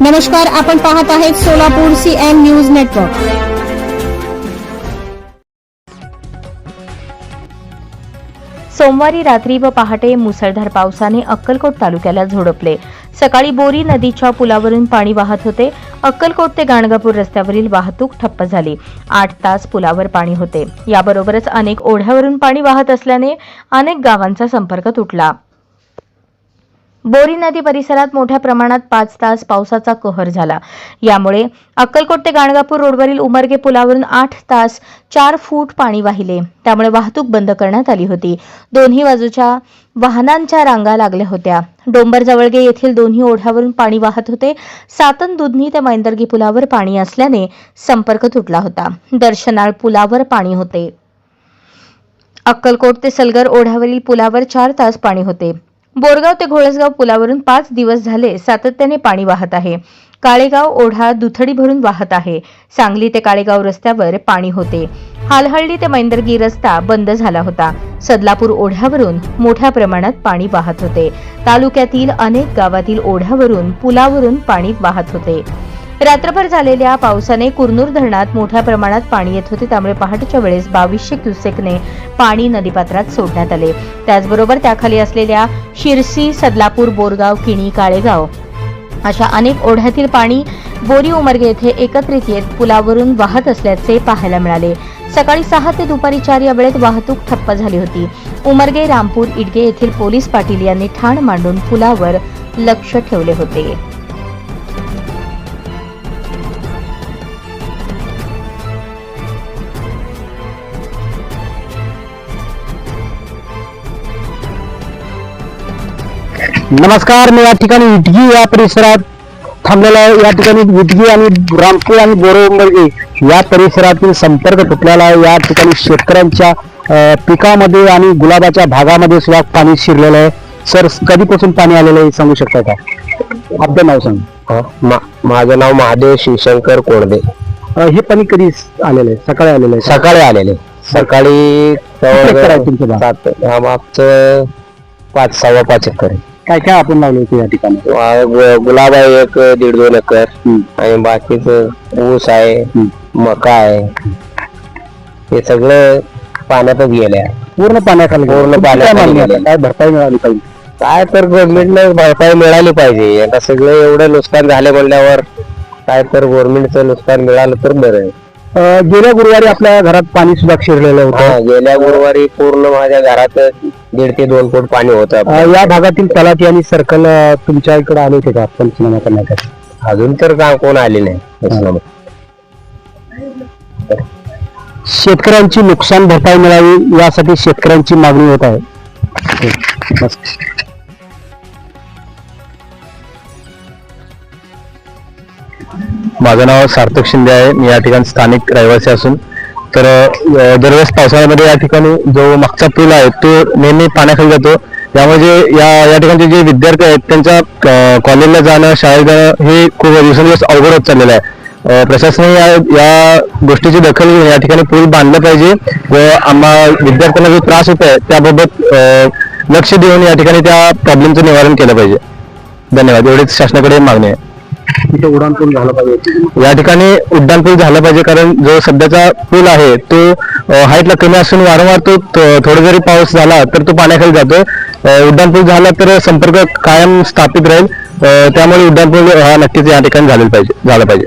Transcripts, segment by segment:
नमस्कार आपण पाहत आहेत Solapur C N news network सोमवारी रात्री व पहाटे मुसळधार पावसाने अक्कलकोट तालुक्याला झोडपले. सकाळी बोरी नदीच्या पुलावरून पाणी वाहत होते. अक्कलकोट ते गाणगापूर रस्त्यावरील वाहतूक ठप्प झाली. आठ तास पुलावर पाणी होते. याबरोबरच अनेक ओढ्यावरून पाणी वाहत असल्याने अनेक गावांचा संपर्क तुटला. बोरी नदी परिसरात मोठ्या प्रमाणात पाच तास पावसाचा कहर झाला. यामुळे अक्कलकोट ते गाणगापूर रोडवरील उमरगे पुलावरून आठ तास चार फूट पाणी वाहिले. त्यामुळे वाहतूक बंद करण्यात आली होती. दोन्ही बाजूच्या वाहनांच्या रांगा लागल्या होत्या. डोंबर जवळगे येथील दोन्ही ओढ्यावरून पाणी वाहत होते. सातन दुधनी ते मैंदर्गी पुलावर पाणी असल्याने संपर्क तुटला होता. दर्शनाळ पुलावर पाणी होते. अक्कलकोट ते सलगर ओढ्यावरील पुलावर चार तास पाणी होते. बोरगाव ते घोळसगाव पुलावरून पाच दिवस झाले सातत्याने पाणी वाहत आहे. काळेगाव ओढा दुथडी भरून वाहत आहे. सांगली ते काळेगाव रस्त्यावर पाणी होते. हालहळ्ळी ते मैंदरगी रस्ता बंद झाला होता. सदलापूर ओढ्यावरून मोठ्या प्रमाणात पाणी वाहत होते. तालुक्यातील अनेक गावातील ओढ्यावरून पुलावरून पाणी वाहत होते. रात्रभर झालेल्या पावसाने कुरनूर धरणात मोठ्या प्रमाणात पाणी येत होते. त्यामुळे पहाटेच्या वेळेस बावीसशे क्युसेकने पाणी नदीपात्रात सोडण्यात आले. त्याचबरोबर त्याखाली असलेल्या शिरसी सदलापूर बोरगाव किणी काळेगाव अशा अनेक ओढ्यातील पाणी बोरी उमरगे येथे एकत्रित येत पुलावरून वाहत असल्याचे पाहायला मिळाले. सकाळी सहा ते दुपारी चार या वेळेत वाहतूक ठप्प झाली होती. उमरगे रामपूर इडगे येथील पोलीस पाटील यांनी ठाण मांडून पुलावर लक्ष ठेवले होते. नमस्कार मी या ठिकाणी इटगी या परिसरात थांबलेला आहे. या ठिकाणी इटगी आणि रामपूर आणि बोरोंबर्गे या परिसरातील संपर्क तुटलेला आहे. या ठिकाणी शेतकऱ्यांच्या पिकामध्ये आणि गुलाबाच्या भागामध्ये सुद्धा पाणी शिरलेलं आहे. सर कधीपासून पाणी आलेलं आहे सांगू शकता का? आपलं नाव सांग. हा, माझं नाव महादेव शिवशंकर कोणदे अं, हे पाणी कधी आलेलं आहे? सकाळी आलेलं आहे सकाळी आलेले सकाळी आहे हा, मागचं पाच सव्वा पाच एकर आहे. काय काय आपण लावलं होतं या ठिकाणी? गु- गुलाब आहे एक दीड दोन एकर. हम्म. आणि बाकीच ऊस आहे. मका आहे. हे सगळं पाण्यातच गेले पूर्ण पाण्याखाली पूर्ण तुमची काय पाण्याखाली मागणी. काय भरपाई मिळाली पाहिजे? काय तर गव्हर्नमेंटनं भरपाई मिळाली पाहिजे. आता सगळं एवढं नुकसान झाले म्हणल्यावर काय तर गव्हर्नमेंटचं नुकसान मिळालं तर बरं आहे. गेल्या गुरुवारी आपल्या घरात पाणी सुद्धा शिरलेलं होतं. गेल्या गुरुवारी पूर्ण माझ्या घरात दीड ते दोन फूट पाणी होतं. अ, या भागातील तलाठी आणि सर्कल अ, तुमच्या इकडे आले होते का पंचनामा करण्यासाठी? अजून तर का कोण आले नाही. शेतकऱ्यांची नुकसान भरपाई मिळावी यासाठी शेतकऱ्यांची मागणी होत आहे. माझं नाव सार्थक शिंदे आहे. मी या ठिकाणी स्थानिक रहिवासी असून. तर दरवेळेस पावसाळ्यामध्ये या ठिकाणी जो मागचा पूल आहे तो नेहमी पाण्याखाली जातो. त्यामुळे जे या या ठिकाणचे जे विद्यार्थी आहेत त्यांच्या कॉलेजला जाणं शाळेत जाणं हे खूप दिवसेंदिवस अवघड होत चाललेलं आहे. प्रशासनाने या या गोष्टीची दखल घेऊन या ठिकाणी पूल बांधलं पाहिजे व आम्हा विद्यार्थ्यांना जो त्रास होत आहे त्याबाबत लक्ष देऊन या ठिकाणी त्या प्रॉब्लेमचं निवारण केलं पाहिजे. धन्यवाद. एवढीच शासनाकडे मागणी आहे. तिथे उड्डाण पूल झाला पाहिजे. या ठिकाणी उड्डाण पूल झाला पाहिजे कारण जो सध्याचा पूल आहे तो हाईटला कमी असून वारंवार तो थोडा जरी पाऊस झाला तर तो पाण्याखाली जातो उड्डाण पूल झाला तर संपर्क कायम स्थापित राहील. त्यामुळे उड्डाण पूल हा नक्कीच या ठिकाणी झालेला पाहिजे झाला पाहिजे.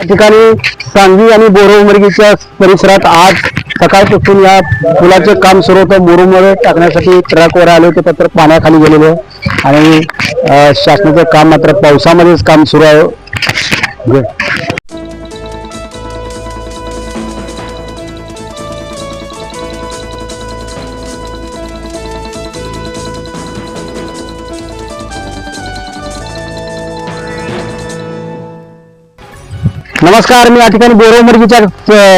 या ठिकाणी सांगवी आणि बोरउमरगीच्या परिसरात आज सकाळपासून या पुलाचे काम सुरू होतं. बोरुमध्ये टाकण्यासाठी ट्रकवर आले होते पत्र पाण्याखाली गेलेले. आणि शासनाचं काम मात्र पावसामध्येच काम सुरू आहे. नमस्कार मी या ठिकाणी बोरोमर्गीच्या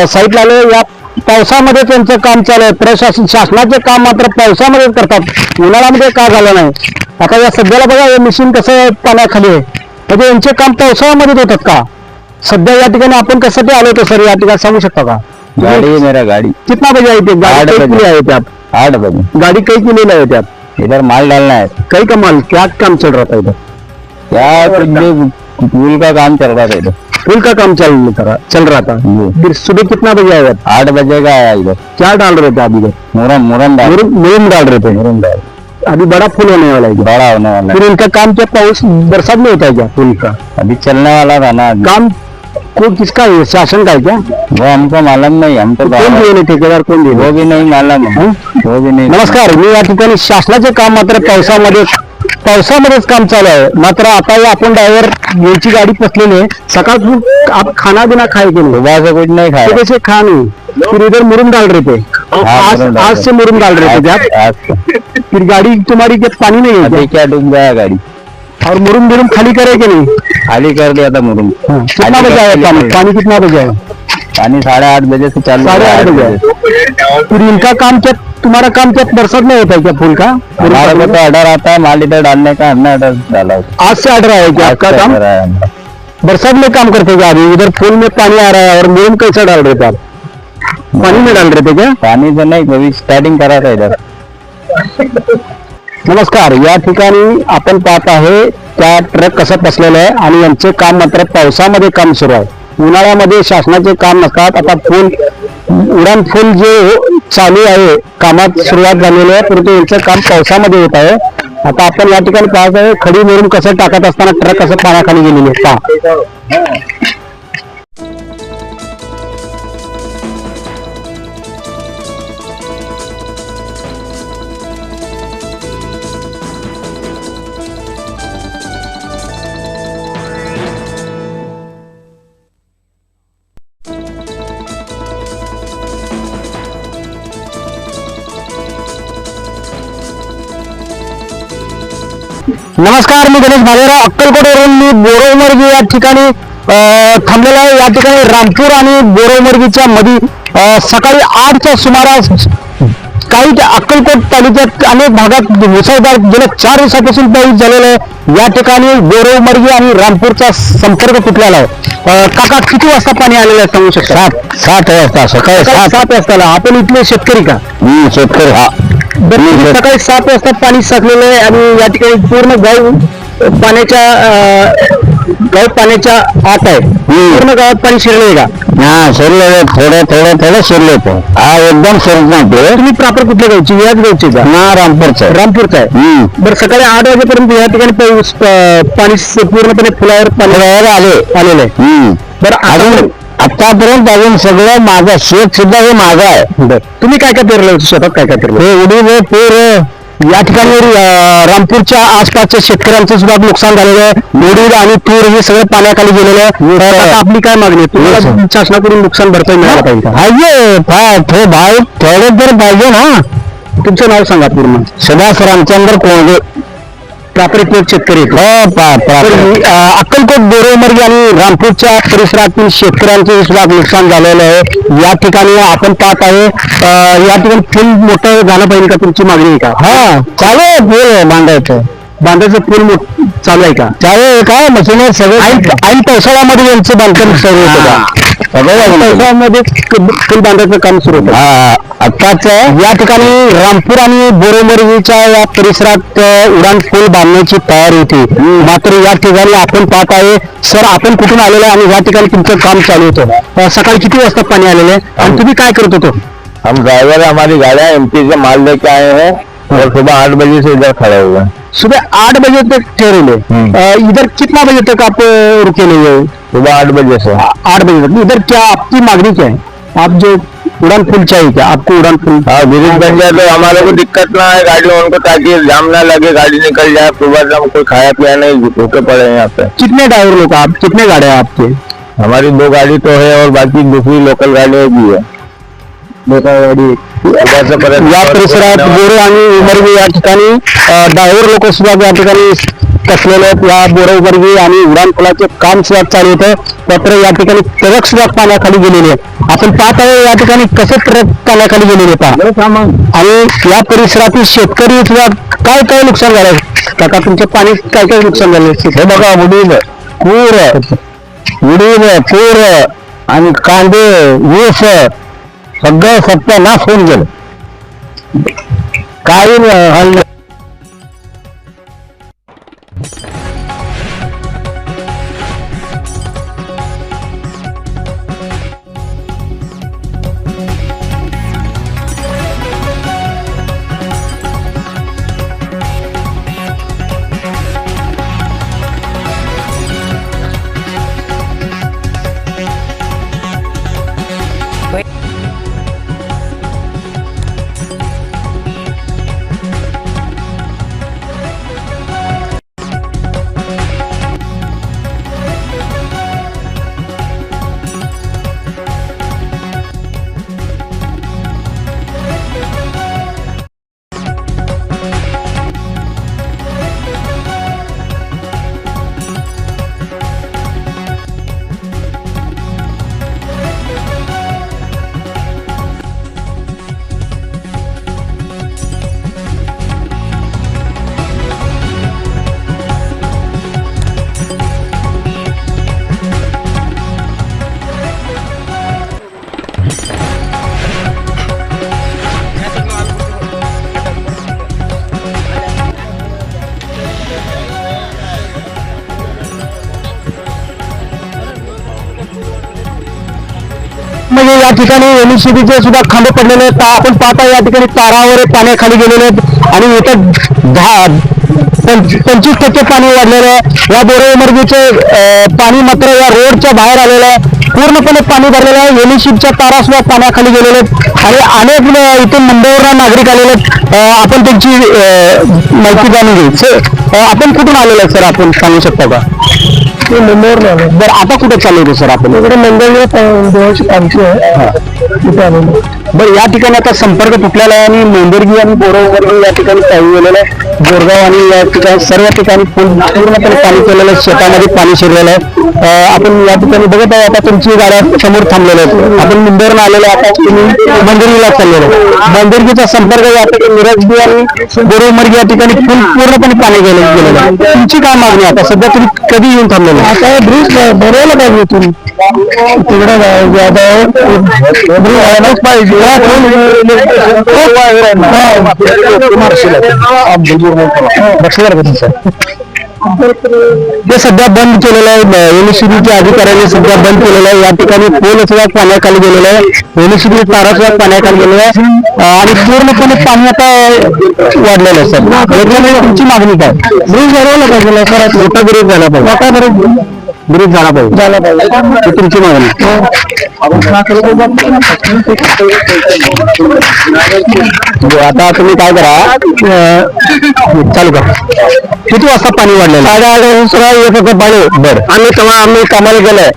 अ, साईटला आलो या पावसामध्ये त्यांचं काम चालू आहे. प्रशासन शासनाचे काम मात्र पावसामध्ये करतात. उन्हाळ्यामध्ये का झालं नाही. आता या सध्याला बघा हे मशीन कसं पाण्याखाली आहे. म्हणजे यांचे काम पावसाळ्यामध्ये होतात का? सध्या या ठिकाणी आपण कशासाठी आलो होतो सर? या ठिकाणी सांगू शकता का? गाड़ी है मेरा गाड़ी. कितना बजे आई थी आठ गाड़ी कई बजे। के लिए आए थे आप आठ बजे. गाड़ी कई के लिए लाए थे आप इधर माल डालना है. कई का माल? क्या काम चल रहा था इधर? क्या कुछ भी पुल का काम चल रहा था इधर. पुल का काम चल रहा चल रहा था। फिर सुबह कितना बजे आप आठ बजे का आया इधर। क्या डाल रहे थे आप इधर? मुरम मुरम डाल। मुरुम डाल रहे थे। मुरम डाल। अभी बड़ा फुल होने वाला है बड़ा होने वाला फिर इनका काम क्या पाउस बरसात में होता है क्या पुल का? अभी चलने वाला था ना काम को किसका है? शासन का है क्या? वो हमको मालूम नहीं हम तो बाहर- दिले ठेकेदार कोण दिले वो भी नहीं मालूम हं? वो भी नहीं नमस्कार मी या ठिकाणी शासनाचे काम मात्र पावसामध्ये पावसामध्येच काम चालू आहे. मात्र आता हे आपण ड्रायव्हर यांची गाडी फसलेली आहे. सकाळ आप खाना बिना खाए के नहीं सुबह से कुछ नहीं खाया कैसे खा नहीं फिर इधर मुरुम डाल रहे थे. हाँ, आज आज से मुरुम डाल रहे थे आप? आज। फिर गाड़ी तुम्हारी के पानी नहीं है अभी क्या डूब गया गाड़ी. और मुरुम बिरुम खाली करे कि नहीं? खाली कर दिया था मुरुम. हाँ, कितना आया कर- पानी पानी कितना बजे आया? पानी साढ़े आठ बजे से चालू साढ़े आठ बजे। फिर इनका काम क्या तुम्हारा काम क्या बरसात में होता है क्या पुल का? हमारे को तो ऑर्डर आता है माल इधर डालने का हमने ऑर्डर डाला आज से ऑर्डर आया क्या आपका काम। बरसात में काम करते क्या अभी इधर पुल में पानी आ रहा है और मुरुम कैसे डाल रहे थे आप? पानी में डाल रहे थे क्या? पानी तो नहीं कभी स्टार्टिंग करा था इधर। नमस्कार या ठिकाणी आपण पाहत आहे त्या ट्रक कसं फसलेलं आहे आणि यांचे काम मात्र पावसामध्ये काम सुरू आहे. उन्हाळ्यामध्ये शासनाचे काम नसतात आता फुल उडान फुल जे चालू आहे कामात सुरुवात झालेली आहे परंतु यांचं काम पावसामध्ये होत आहे. आता आपण या ठिकाणी पाहत आहे खडी मिळून कसं टाकत असताना ट्रक कसं पाण्याखाली गेलेली आहे? नमस्कार मी गणेश भालेराव. अक्कलकोटवरून मी बोरोमर्गी या ठिकाणी थांबलेलो आहे. या ठिकाणी रामपूर आणि बोरोमर्गीच्या मध्ये अं, सकाळी आठच्या सुमारास काही त्या अक्कलकोट तालुक्यात अनेक भागात मुसळधार गेल्या चार दिवसापासून पाऊस झालेला आहे. या ठिकाणी बोरोमर्गी आणि रामपूरचा संपर्क तुटलेला आहे. काका किती वाजता पाणी आलेलं आहे सांगू शकता? सात सात वाजता सकाळी सात. सात वाजता आपण इथले शेतकरी का? शेतकरी हा. बरं, सकाळी सात वाजता पाणी साचलेलं आहे आणि या ठिकाणी पूर्ण गाव पाण्याच्या अं, गाव पाण्याच्या आत आहे. पूर्ण गावात पाणी शिरलंय का? हा शिरले थोडं थोडं थोडं शिरले तो हा एकदम शिरत नव्हते तुम्ही प्रॉपर कुठल्या गावची? याच गावची का? ना रामपूरचा रामपूरचा आहे. बरं सकाळी आठ वाजेपर्यंत या ठिकाणी पाऊस पाणी स- पूर्णपणे फुलावर पाणी आले. आलेलं आहे. बरं अजून? आतापर्यंत अजून सगळं माझं शेत सुद्धा हे माझं आहे. तुम्ही काय काय पेरलं होतं? शेतात काय काय पेरलं हे उडीद हे तूर या ठिकाणी अं, रामपूरच्या आसपासच्या शेतकऱ्यांचं सुद्धा नुकसान झालेलं आहे. उडीद आणि तूर हे सगळं पाण्याखाली गेलेलं आहे. तर आता आपली काय मागणी आहे? तुम्हाला शासनाकडून नुकसान भरपाई मिळायला पाहिजे पाहिजे भाव थोडे तर पाहिजे ना. तुमचं नाव सांगा पूर्ण. सदास रामचंद्र कोंडे प्रापरिक शेतकरी. तर ही, अं, अक्कलकोट बोरोमर्गी आणि रामपूरच्या परिसरातील शेतकऱ्यांचे सुद्धा नुकसान झालेलं आहे या ठिकाणी आपण पाहत आहे अं, या ठिकाणी फुल मोठं झालं पाहिजे का तुमची मागणी आहे का? हा चालू आहे फुल बांधायचं बांधायचं मोठ- चालू आहे का? चालू आहे का मशीन सगळं ऐन पावसाळ्यामध्ये यांचं बांधकाम सुरू होतं का? पावसाळ्यामध्ये फुल बांधायचं काम सुरू होतं. आताच या ठिकाणी रामपूर आणि बोरोमर्गीच्या या परिसरात उडान पूल बांधण्याची तयारी होती. मात्र या ठिकाणी आपण पाहत आहे सर आपण कुठून आलेलो आहे आणि या ठिकाणी तुमचं काम चालू होतं. सकाळी किती वाजता पाणी आलेलं आहे? आणि तुम्ही काय करत होतो? हम ड्राइवर हमारी गाड़ियाँ एमपी से माल लेके आए हैं। और सुबह आठ बजे से इधर खड़े हुए हैं। सुबह आठ बजे तक ठहरे हम्म। हुए इधर कितना बजे तक आप रुके नहीं हुए? सुबह आठ बजे से। आठ बजे तक। इधर क्या आपकी मांगनी क्या है? आप जो उड़न पुल चाहिए क्या? आपको उड़न पुल? हाँ ब्रिज बन जाए तो हमारे को दिक्कत ना है गाड़ी गाड़ियों को ताकि जाम ना लगे गाड़ी निकल जाए सुबह से कोई खाया पिया नहीं भूखे पड़े हैं यहाँ पे। कितने ड्राइवर लोग आप? कितने गाड़ियाँ हैं आपके? हमारी दो गाड़ी तो है और बाकी दूसरी लोकल गाड़ियाँ भी है। पर्यंत या परिसरात बोरे आणि उमरगी या ठिकाणी ड्रायव्हर लोक सुद्धा या ठिकाणी कसलेले आहेत. या बोरे उमरगी आणि उडान पुलाचे काम सुद्धा चालू होतं. मात्र या ठिकाणी ट्रक सुद्धा पाण्याखाली गेलेले आहेत. आपण पाहत आहे या ठिकाणी कसे ट्रक पाण्याखाली गेलेले पहा. आणि या परिसरातील शेतकरी सुद्धा काय काय नुकसान झालं? काका तुमच्या पाणी काय काय नुकसान झालं? हे बघा उडीद पूर उडीद पूर आणि कांदे ऊस. सगळं सत्यानाश होऊन गेलं. काही नाही, ठिकाणी एमएससीबीचे सुद्धा खांबे पडलेले आहेत. आपण पाहता या ठिकाणी तारावर पाण्याखाली गेलेले आहेत आणि इथं दहा पंचवीस टक्के पाणी वाढलेलं आहे. या बोरेमर्गीचे पाणी मात्र या रोडच्या बाहेर आलेलं आहे. पूर्णपणे पाणी भरलेलं आहे. एमएससीबीच्या तारा सुद्धा पाण्याखाली गेलेले आहेत. आणि अनेक इथे मुंबईवर नागरिक आलेले आहेत. आपण त्यांची माहिती जाणून घेऊ. सर आपण कुठून आलेलो आहे सर? आपण सांगू शकता का? मुंबईवरून आलो बरं आता कुठे चालू सर आपण? इकडे मुंबईला देवाची पालखी आहे. तिथे आलेलो बरं या ठिकाणी आता संपर्क तुटलेला आहे आणि मेंदरगी आणि बोरवगी या ठिकाणी पाणी गेलेलं आहे. बोरगाव आणि या ठिकाणी सर्व ठिकाणी पूर्ण- पूर्णपणे पाणी केलेलं आहे शेतामध्ये पाणी शिरलेलं आहे. आपण या ठिकाणी बघत आहे आता तुमची गाड्या समोर थांबलेल्या आहेत. आपण मुंबईवरून आलेलो आहे, आता तुम्ही मंदिरगीला चाललेलो आहे. मंदिरगीचा संपर्क या ठिकाणी मिरजगी आणि बोरवमर्गी या ठिकाणी पूर्ण- पूर्णपणे पाणी गेले गेलेलं आहे. तुमची काय मागणी आहे? आता? सध्या तुम्ही कधी येऊन थांबलेले आता ब्रिज भरायला पाहिजे तुम्ही तिकडे व्हायलाच पाहिजे जे सध्या बंद केलेलं आहे एमएससीबीच्या अधिकाऱ्यांनी सध्या बंद केलेलं आहे. या ठिकाणी पोल सुद्धा पाण्याखाली गेलेलं आहे. एमएससीबी तारा सुद्धा पाण्याखाली गेलेलं आहे. आणि पूर्णपणे पाणी आता वाढलेलं आहे सर. तुमची मागणी काय? ब्रिज बनवलं पाहिजे सर मोठा ब्रिज झाला पाहिजे. मोठा ब्रिज ब्रिज झाला पाहिजे. तुमची मागणी आता तुम्ही काय करा चालू करा. किती वाजता पाणी वाढलेलं साडेआठ वाजता येत होतं पाणी. बर. आम्ही तेव्हा आम्ही कामाला गेलोय.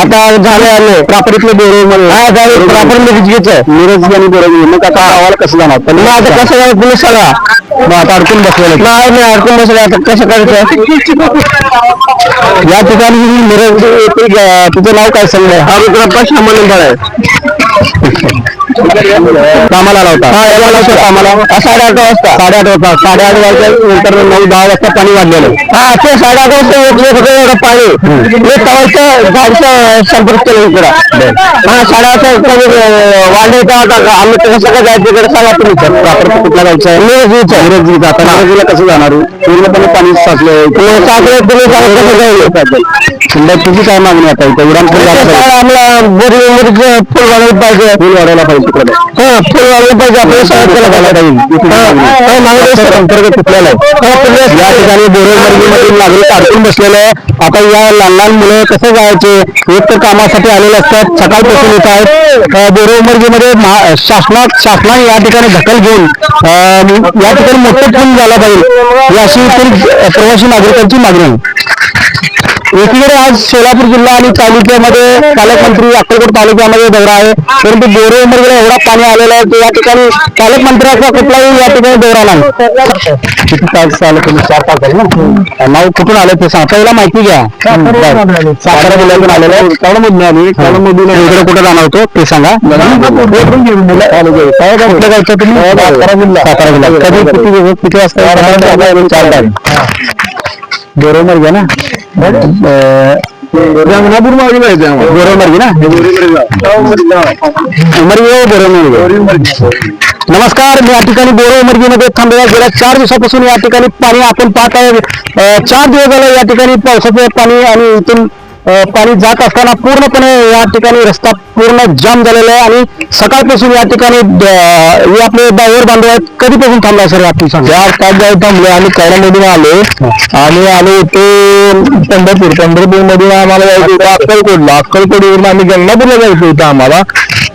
आता झालं आम्ही. प्रॉपर्टीतले बोर झालं. प्रॉपर मिरजगीच आहे मिरजगी आणि बोरगी मग आता गावाला कसं जाणार? पण मग आता कसं काय पोलीस सांगा. मग आता अडकून बसलेलं नाही नाही अडकून बसले आता कसं करायचं? या ठिकाणी मिरज तुझं नाव काय सांगलंय हा रुद्रप्पा श्यामानंदाळ आहे. कामाला होता हा याला आला होता कामाला. हा, साडेआठ वाजता. साडेआठ वाजता. साडेआठ वाजता नंतर नऊ दहा वाजता पाणी वाढलेलं. हा ते साडेआठ वाजता फक्त एवढं पाणी. हे तवाचं झाडचं संपर्क केलं इकडं. हा साडेआठ वाजता वाढायचं आता आम्ही कसं काय जायचं इकडे सांगा तुम्ही प्रॉपर कुठला जायचं आहे? मिरजगीचं मिरजगीचं आता मिरजगीला कसं जाणार पूर्णपणे पाणी साचले साचले तुम्ही सांगा कसं जाईल? समजा तुझी काय मागणी आता इथे उडान आम्हाला बोरी बोरीचं फुल वाढवलं पाहिजे. फुल वाढवला पाहिजे. तिकडे हा फुल वाढवलं पाहिजे आपल्याला सगळं केलं पाहिजे संपर्क तुटलेला आहे या ठिकाणी नागरिक अडकून बसलेले आहे. आता या लहान लहान मुलं कसं जायचे? एक तर कामासाठी आलेले असतात. सकाळपासून येत आहेत. बोरेमर्गीमध्ये शासनात शासनाने या ठिकाणी दखल घेऊन या ठिकाणी मोठं पूल झाला पाहिजे. ही अशी प्रवासी नागरिकांची मागणी आहे. एकीकडे आज सोलापूर जिल्हा आणि तालुक्यामध्ये पालकमंत्री अक्कलकोट तालुक्यामध्ये दौरा आहे. परंतु बोरे उमरगेला एवढा पाणी आलेलं आहे की या ठिकाणी पालकमंत्र्याचा कुठलाही या ठिकाणी दौरा नाही. किती तास आलं तुम्ही? चार तास झाले ना? नाव कुठून आलं ते सांग. पहिला माहिती घ्या. सातारा जिल्ह्यातून आलेलं. आहे. कळमधून आली. कळमधून इकडे कुठे जाणार होतो ते सांगा. काय गावचं तुम्ही? सातारा जिल्हा. सातारा जिल्हा. कधी किती किती वाजता? चार बरोबर घ्या ना? जायचं आम्हाला. ना? हो, नमस्कार या ठिकाणी बोरमर्गीमध्ये थांबलेला गेल्या चार दिवसापासून या ठिकाणी पाणी आपण पाहत आहे. चार दिवस झाले या ठिकाणी पावसाचं पाणी आणि इथून पाणी जात असताना पूर्णपणे या ठिकाणी रस्ता पूर्ण जाम झालेला आहे आणि सकाळपासून या ठिकाणी हे आपले बाहेर बांधव आहेत कधीपासून थांबला सर आपण सांगा चार पाच जाऊ थांबले आम्ही कैरामधून आलो आणि आलो ते पंढरपूर पंढरपूर मधून आम्हाला जायचं होतं अक्कलकोटला. अक्कलकोटवरून आम्ही गंगापूरला जायचं होतं आम्हाला.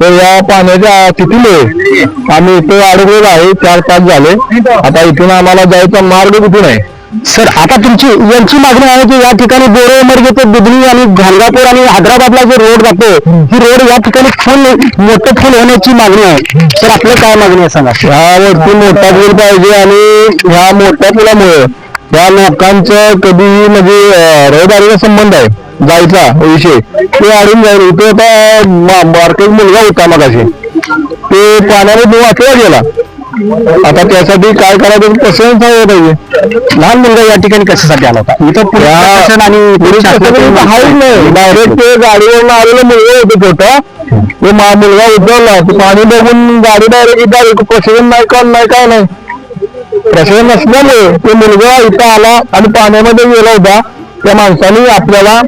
तर या पाण्याच्या स्थितीमुळे आम्ही इथे अडकलेलो आहे चार पाच झाले. आता इथून आम्हाला जायचा मार्ग कुठून आहे? सर आता तुमची यांची मागणी आहे की या ठिकाणी बोरेमर्गे ते दुधनी आणि घाणगापूर आणि हैदराबादला जे रोड जातो ही रोड या ठिकाणी फुल मोठं फुल होण्याची मागणी आहे. सर आपलं काय मागणी आहे सांगा? ह्यावरती मोठा पूल पाहिजे आणि ह्या मोठ्या पुलामुळे या लोकांचं कधीही म्हणजे रहदारीचा संबंध आहे जायचा विषय. ते अडून जाईल. इथे आता मा- मुलगा होता मगाशी. ते पाण्यामध्ये वाचला गेला. आता त्यासाठी काय करायचं कसं सांगायला पाहिजे. लहान मुलगा या ठिकाणी कशासाठी आला होता? इथं प्रशासन आणि पोलीस नाही. डायरेक्ट ते गाडीवरून आलेलं मुलगा होतं छोटा. तो मा मुलगा ते पाणी बघून गाडी डायरेक्ट डायरेक्ट प्रशासन नाही का नाही काय नाही. प्रशासन नसल्यामुळे तो मुलगा इथं आला आणि पाण्यामध्ये गेला होता. त्या माणसाने आपल्याला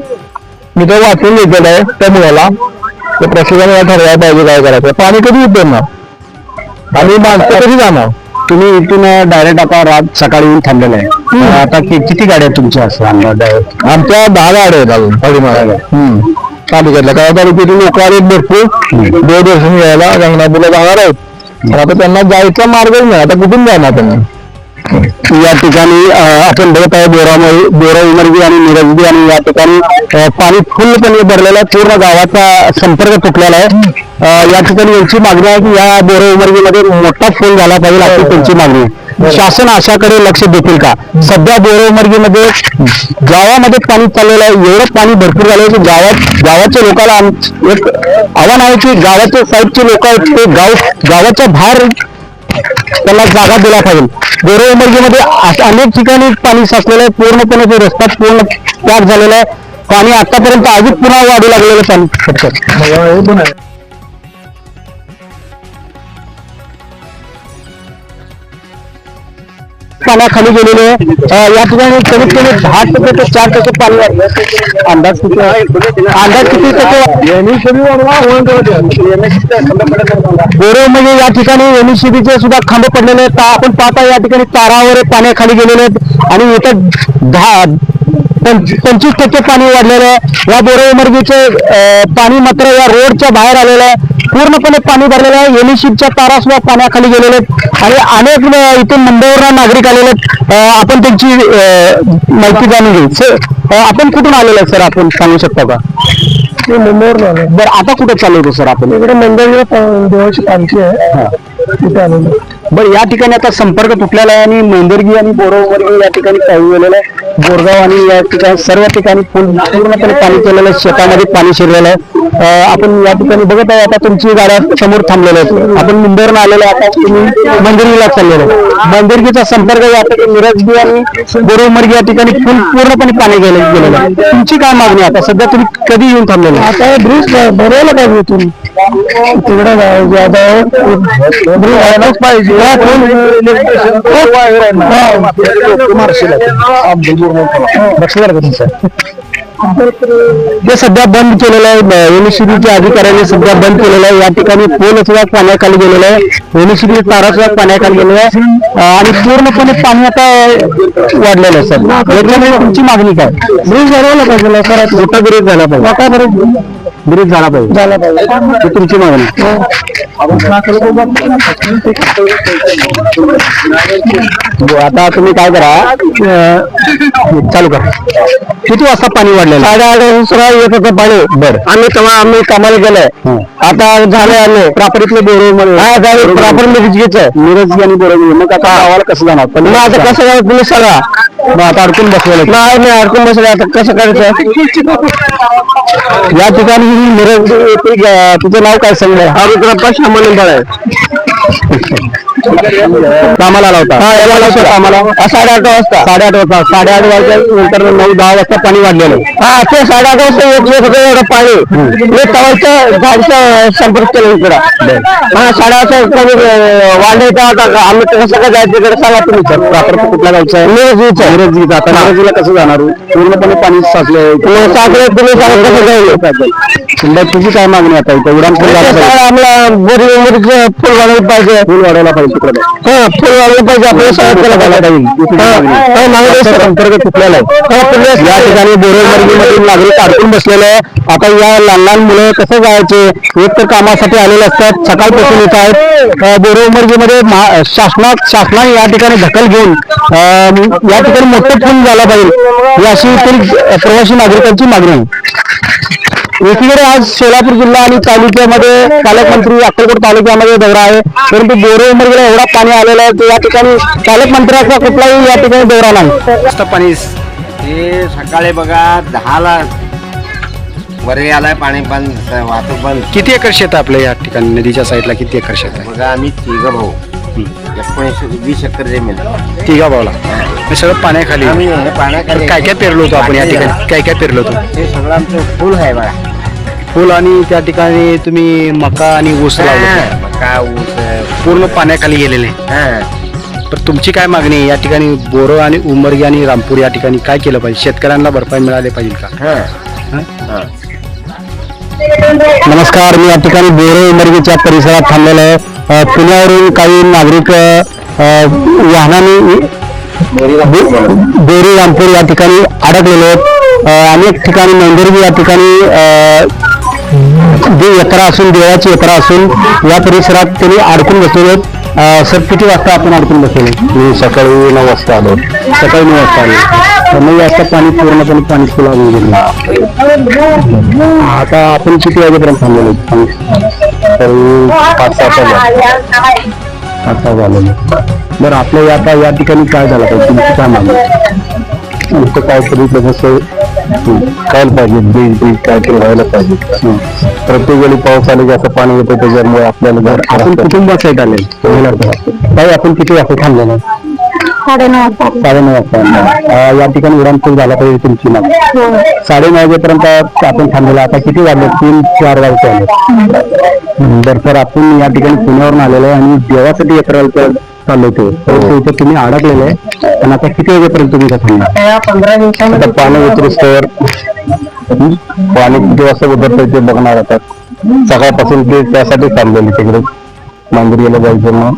मी तो वाचून घेतलेला आहे त्या मुलाला. त्या प्रशासनाला ठरवायला पाहिजे काय करायचं. पाणी कधी उतरणार? आणि माणसं कधी जाणार. तुम्ही इथून डायरेक्ट आता रात सकाळी येऊन थांबलेलं आहे. आता कि- किती गाड्या आहेत तुमच्या असं? अंदाज? आमच्या दहा गाड्या आहेत अजून पाठीमागे तालुक्यातल्या. काय तालुक्यातील लोक आलेत भरपूर. देवदर्शन घ्यायला गंगनापूरला जाणार आहेत. आता त्यांना जायचा मार्गच नाही. आता कुठून जाणार त्यांनी? या ठिकाणी आपण बघत आहे बोरामध्ये बोरा उमरगी आणि मिरजगी आणि या ठिकाणी पाणी फुल्लपणे भरलेलं आहे. पूर्ण गावाचा संपर्क तुटलेला आहे. या ठिकाणी यांची मागणी आहे की या बोरा उमरगीमध्ये मोठा फुल झाला पाहिजे अशी त्यांची मागणी आहे. शासन अशाकडे लक्ष देतील का? सध्या बोरा उमरगीमध्ये गावामध्ये पाणी चाललेलं आहे. एवढं पाणी भरपूर झालं आहे की गावात गावाच्या लोकांना एक आव्हान आहे की गावाच्या साईडचे लोक आहेत ते गाव गावाच्या बाहेर त्याला जागा दिला पाहिजे गोरे उमरगीमध्ये अशा अनेक ठिकाणी पाणी साचलेलं आहे. पूर्णपणे ते रस्ता पूर्ण पॅक झालेला आहे. पाणी आतापर्यंत अजून पुन्हा वाढू लागलेलं पाणी. पाण्याखाली गेलेले या ठिकाणी कमीत कमी दहा टक्के ते चार टक्के पाणी वाढलं अंदाज किती अंदाज किती टक्के बोरे म्हणजे या ठिकाणी एमएससीबीचे सुद्धा खांबे पडलेले आहेत. आपण पाहता या ठिकाणी तारावर पाण्याखाली गेलेले आहेत. आणि इथं दहा पंचवीस टक्के पाणी वाढलेलं आहे. या बोरे उमरगीचे पाणी मात्र या रोडच्या बाहेर आलेलं आहे. पूर्णपणे पाणी भरलेलं आहे. एमएससीबीच्या तारा सुद्धा पाण्याखाली गेलेले आहेत. आणि अनेक अं, इथून मुंबईवरून नागरिक आलेले आहेत. आपण त्यांची माहिती जाणून घेऊ. सर आपण कुठून आलेलो आहे सर आपण सांगू शकता का? मुंबईवरून आलो बरं आता कुठे चालू होतो सर आपण? इकडे मुंबईला देवाची पालखी आहे. तिथे आलेलो बरं या ठिकाणी आता संपर्क तुटलेला आहे आणि मेंदरगी आणि बोरवर्गी या ठिकाणी पाणी गेलेलं आहे. बोरगाव आणि या ठिकाणी सर्व ठिकाणी पूर्णपणे पाणी केलेलं आहे. शेतामध्ये पाणी शिरलेलं आहे. आपण या ठिकाणी बघत आहे आता तुमची गाड्या समोर थांबलेल्या आहेत आपण मुंबईवरून आलेलो आता तुम्ही मंदिरगीला चाललेलो आहे. मंदिरगीचा संपर्क या ठिकाणी मिरजगी आणि बोरवमर्गी या ठिकाणी पूर्णपणे पाणी गेले गेलेलं आहे तुमची काय मागणी? आता सध्या तुम्ही कधी येऊन थांबलेले आता ब्रिज भरवलं पाहिजे तुम्ही तिकडे ब्रिज पाहिजे जे सध्या बंद केलेलं आहे युनिव्हर्सिटीच्या अधिकाऱ्यांनी सध्या बंद केलेलं आहे. या ठिकाणी पोल सुद्धा पाण्याखाली गेलेलं आहे. युनिव्हर्सिटी तारा सुद्धा पाण्याखाली गेलेलं आहे. आणि पूर्णपणे पाणी आता वाढलेलं आहे सर. याच्यामध्ये तुमची मागणी काय? ब्रिज झाला पाहिजे लवकरात मोठा ब्रिज झाला पाहिजे. ब्रिज झाला पाहिजे. झाला पाहिजे. ही तुमची मागणी. आता तुम्ही काय करा अं, चालू करा. किती वाजता पाणी वाढलेलं? साडे आठ वाजता येत होतं पाणी. बर. आम्ही तेव्हा आम्ही कामाला गेलोय. आता झालं आम्ही. प्रापरीतले बोरमध्ये हा झालं प्रापर मिरजगीच आहे मिरजगी आणि बोरगी मग आता गावाला कसं जाणार? पण मग आता कसं जाणार? तुम्ही सांगा. मग आता अडकून बसलेलं नाही नाही अडकून बसले आता कसं करायचं या ठिकाणी तिचं नाव काय सांगलं हा रुद्रप्पा श्यामानंदाळ आहे. कामाला आला होता कामाला. साडेआठ वाजता. साडेआठ वाजता. साडेआठ वाजता नंतर नऊ दहा वाजता पाणी वाढलेलं. हा ते साडेआठ वाजता होतं एवढं पाणी. मी तवाच्या झाडचा संपर्क केला इकडं. हा साडेआठ वाजता वाढायचा आता आम्ही कसं काय जायचं इकडे सांगा तुम्ही. सर प्रॉपर कुठला जायचं आता मिरजीला कसं जाणार पूर्णपणे पाणी साचले साचले तुम्ही सांगा कसं जाईल. तुझी काय मागणी आता? इथं उडान आम्हाला बोरी बोरीचं पाहिजे. फुल वाढवला पाहिजे तिकडे. हा फुल वाढवलं पाहिजे. आपल्याला सगळं केलं पाहिजे. अंतर्गत तुटलेला आहे. या ठिकाणी बोरेमर्गीमधील नागरिक अडकून बसलेले आहे. आता या लहान लहान मुलं कसं जायचे? एक तर कामासाठी आलेले असतात. सकाळपासून येत आहेत. बोरेमर्गीमध्ये शासनात शासनाने या ठिकाणी दखल घेऊन या ठिकाणी मोठं फंड झाला पाहिजे. ही अशी प्रवासी नागरिकांची मागणी आहे. एकीकडे आज सोलापूर जिल्हा आणि तालुक्यामध्ये पालकमंत्री अक्कलकोट तालुक्यामध्ये दौरा आहे. परंतु बोरे उमरगेला एवढा पाणी आलेलं आहे की या ठिकाणी पालकमंत्र्याचा कुठलाही या ठिकाणी दौरा नाही. पाणी हे सकाळी बघा दहाला वरे आलाय पाणी पण वाहतूक पण. किती एकर शेत आहे आपल्या या ठिकाणी? नदीच्या साईडला किती एकर शेत आहे? बघा आम्ही तिघ भाऊ. एकोणीसशे वीस एकर जमीन तिघा भावला हे सगळं पाण्याखाली आम्ही पाण्याखाली काय काय पेरलो होतो आपण या ठिकाणी? काय काय पेरलो होतो? हे सगळं आमचं फुल आहे बघा. फुल आणि त्या ठिकाणी तुम्ही मका आणि ऊस लावला. हा, मका ऊस पूर्ण पाण्याखाली गेलेले. हा. तर तुमची काय मागणी आहे? या ठिकाणी बोरो आणि उमरगी आणि रामपूर या ठिकाणी काय केलं पाहिजे? शेतकऱ्यांना भरपाई मिळाली पाहिजे का? हा. हं? हा. नमस्कार मी या ठिकाणी बोरे उमरगीच्या परिसरात थांबलेलो आहे. अ, पुण्यावरून काही नागरिक अ, अ, वाहनाने बोरी रामपूर या ठिकाणी अडकलेले आहेत. अनेक ठिकाणी नंदुरगी या ठिकाणी जे यात्रा असून देवाची यात्रा असून या परिसरात त्यांनी अडकून बसलेले आहेत. सर किती वाजता आपण अडकून बसलेले मी सकाळी नऊ वाजता आलो. सकाळी नऊ वाजता आलो. नऊ वाजता पाणी पूर्णपणे पाणी गेलं. आता आपण किती वाजेपर्यंत थांबलेलो तरी पाच सहा आता झालेलं बरं आपल्या या आता या ठिकाणी काय झालं पाहिजे? तुमची काय मागणी इथं काहीतरी तसं करायला पाहिजे ब्रिज ब्रिज काहीतरी व्हायला पाहिजे. प्रत्येक वेळी पाऊस आले असं पाणी येतं त्याच्यामुळे आपल्याला घर आपण कुटुंबासाठी आले ताई आपण किती वाजता थांबलेलो? साडेनऊ वाजता. साडेनऊ वाजता या ठिकाणी उडानपूर झाला पाहिजे तुमची साडे साडेनऊ वाजेपर्यंत आपण थांबलेलो. आता किती वाजले? तीन चार वाजता आले तर सर आपण या ठिकाणी पुण्यावरून आलेलो आहे आणि देवासाठी यात्रा चाललो होतो. इथे तुम्ही अडकलेले आहे. आणि आता किती वाजेपर्यंत तुम्ही इथं थांबणार? पंधरा पाणी उतरुस्तवर पाणी किती वाजता उतरतं ते बघणार आता. सकाळपासून ते त्यासाठी थांबलेले तिकडे. मंदिराला जायचं मग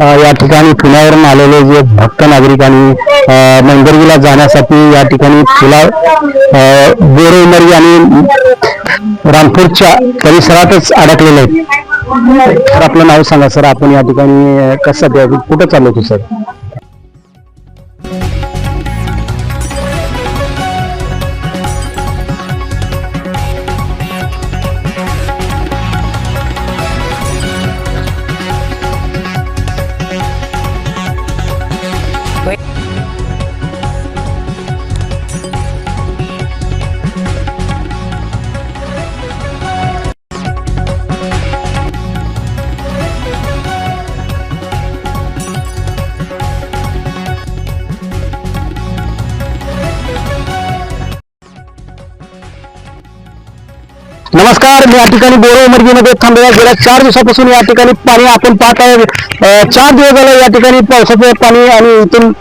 या ठिकाणी पुण्यावरून आलेले जे भक्त नागरिकांनी आणि मंदिरला जाण्यासाठी या ठिकाणी फुला बोरेमरी आणि रामपूरच्या परिसरातच अडकलेले आहेत. तर आपलं नाव सांगा सर. आपण या ठिकाणी कसं कुठं चाललो होतो सर? नमस्कार मी या ठिकाणी बोरो उमरगीमध्ये थांबलेल्या गेल्या चार दिवसापासून या ठिकाणी पाणी आपण पाहत आहे चार दिवस झाले या ठिकाणी पावसाचं पाणी आणि इथून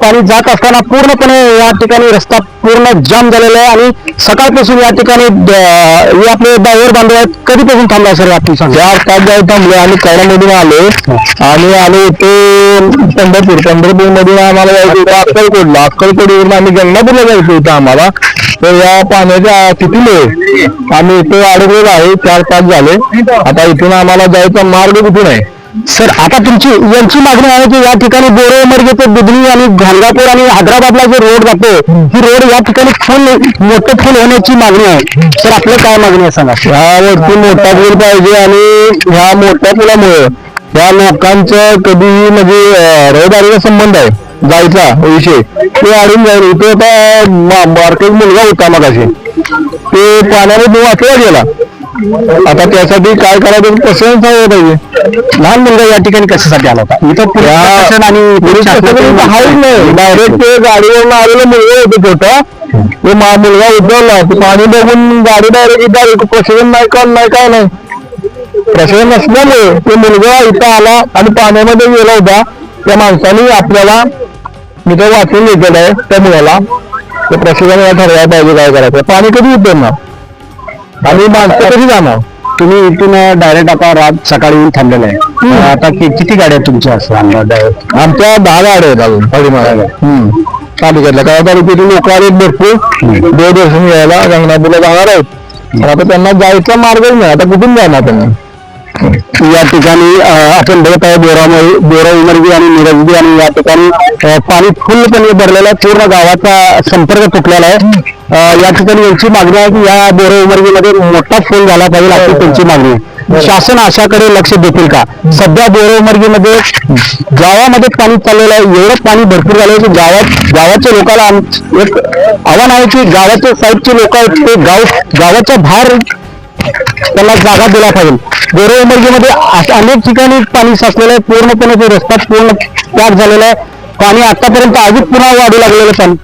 पाणी जात असताना पूर्णपणे या ठिकाणी रस्ता पूर्ण जाम झालेला आहे आणि सकाळपासून या ठिकाणी अं, हे आपले ड्रायव्हर बांधव आहेत कधीपासून थांबला सर आपण चार पाच दिवस थांबले आणि कड्यामधून आलो. आणि आलो इथे पंढरपूर पंढरपूर मध्ये आम्हाला जायचं होतं अक्कलकोटला. अक्कलकोटवरून आम्ही गंगापूरला जायचं होतं आम्हाला. तर या पाण्याच्या कितीमुळे आम्ही इथे अडकलेलो आहे चार पाच झाले. आता इथून आम्हाला जायचा मार्ग कुठून आहे? सर आता तुमची यांची मागणी आहे की या ठिकाणी बोरे मर्गे ते दुधनी आणि घालगापूर आणि हैदराबादला जे रोड जातो ही रोड या ठिकाणी फुल मोठं फुल होण्याची मागणी आहे. सर आपलं काय मागणी आहे सांगा? ह्यावरती मोठा पूल पाहिजे आणि ह्या मोठ्या पुलामुळे या लोकांचं कधीही म्हणजे रहदारीचा संबंध आहे. जायचा विषय. ते अडून जाईल इथे आता मा- बारका एक मुलगा होता मगाशी. ते पाण्याने वाचला गेला. आता त्यासाठी काय करायचं? प्रशासन सांगायला पाहिजे. लहान मुलगा या ठिकाणी कशासाठी आला होता? इथं प्रशासन आणि हाच नाही. डायरेक्ट ते गाडीवर आलेलं मुलगा होतं छोटा. ते मा मुलगा उद्भवला ते पाणी बघून गाडी डायरेक्ट डायरेक्ट प्रशासन नाही का नाही काय नाही. प्रशासन नसल्यामुळे ते मुलगा इथं आला आणि पाण्यामध्ये गेला होता. त्या माणसाने आपल्याला मी तो वाचून घेतलेला आहे त्या मुलाला. ते प्रशासनाला ठरवायला पाहिजे काय करायचं. पाणी कधी उतरणार आणि माणसं कधी जाणार? तुम्ही इथून डायरेक्ट आता रात सकाळी येऊन थांबलेले आहे. आता किती गाड्या तुमच्या? असं? आमच्या दहा गाड्या आहेत अजून हरिमाळा तालुक्यातल्या काय तालुक्यातील लोक आहेत भरपूर. देवदर्शन घ्यायला गंगनापूरला जाणार आहेत. आता त्यांना जायचा मार्गच नाही. आता कुठून जाणार त्यांना? या ठिकाणी आपण बघत आहे बोरामध्ये बोरा उमरगी आणि मिरजगी आणि या ठिकाणी पाणी फुल्लपणे भरलेलं आहे. पूर्ण गावाचा संपर्क तुटलेला आहे. या ठिकाणी यांची मागणी आहे की या बोरा उमरगीमध्ये मोठा फोन झाला पाहिजे अशी त्यांची मागणी आहे. शासन अशाकडे लक्ष देतील का? सध्या बोरा उमरगीमध्ये गावामध्ये पाणी चाललेलं आहे. एवढं पाणी भरपूर झालं की गावात गावाच्या लोकांना एक आव्हान आहे की गावाच्या साईडचे लोक आहेत ते गाव गावाच्या बाहेर त्याला जागा दिला पाहिजे. गोरे उमरगीमध्ये अशा अनेक ठिकाणी पाणी साचलेलं आहे. पूर्णपणे तो रस्ता पूर्ण पॅक झालेला आहे. पाणी आतापर्यंत अजून पुन्हा वाढू लागलेलं पाणी